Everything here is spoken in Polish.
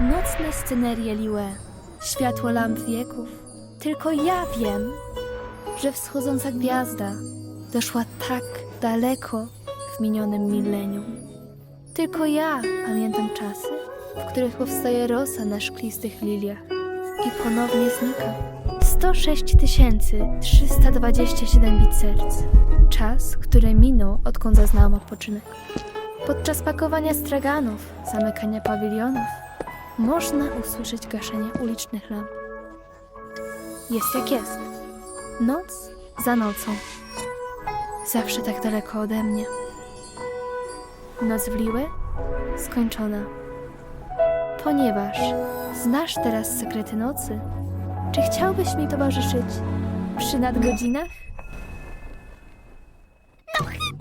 nocne scenerie Liue, światło lamp wieków. Tylko ja wiem, że wschodząca gwiazda doszła tak daleko w minionym milenium. Tylko ja pamiętam czasy, w których powstaje rosa na szklistych liliach i ponownie znika. 106 327 bit serc. Czas, który minął, odkąd zaznałam odpoczynek. Podczas pakowania straganów, zamykania pawilionów, można usłyszeć gaszenie ulicznych lamp. Jest jak jest. Noc za nocą. Zawsze tak daleko ode mnie. Noc w Liły skończona. Ponieważ znasz teraz sekrety nocy, czy chciałbyś mi towarzyszyć przy nadgodzinach? No chyba!